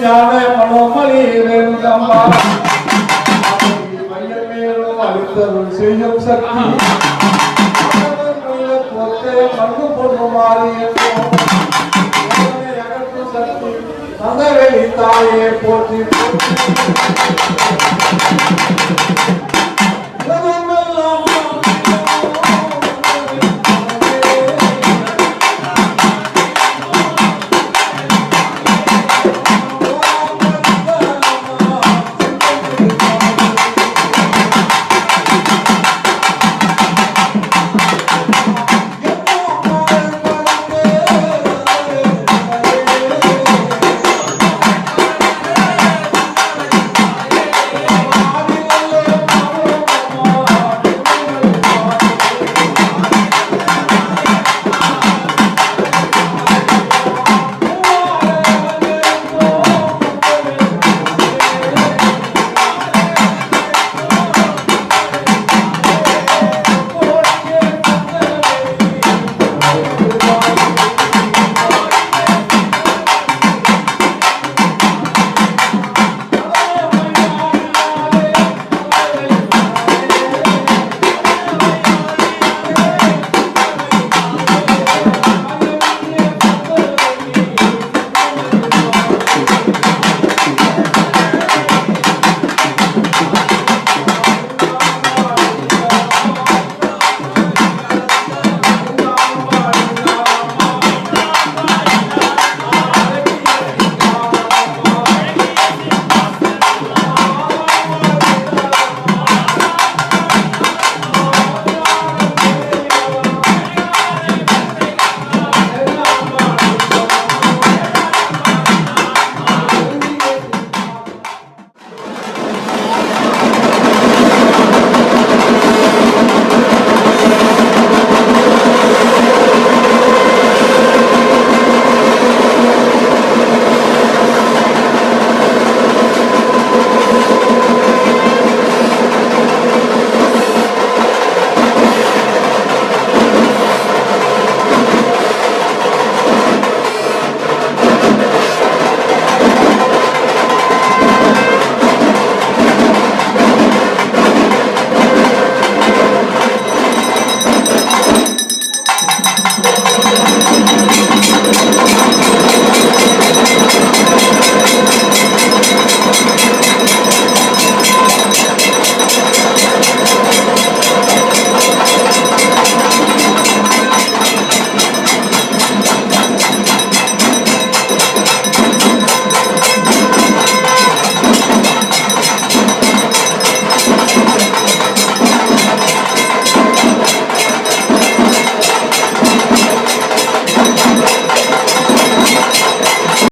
ஜான மனோமலியிலிருந்தம்மா மேலும் அழுத்தருள் செய்யும் சக்தி. மண்ணு பொண்ணு மாறியிருக்கும் சக்தி. தந்தை தாயே போற்றி போற்றி.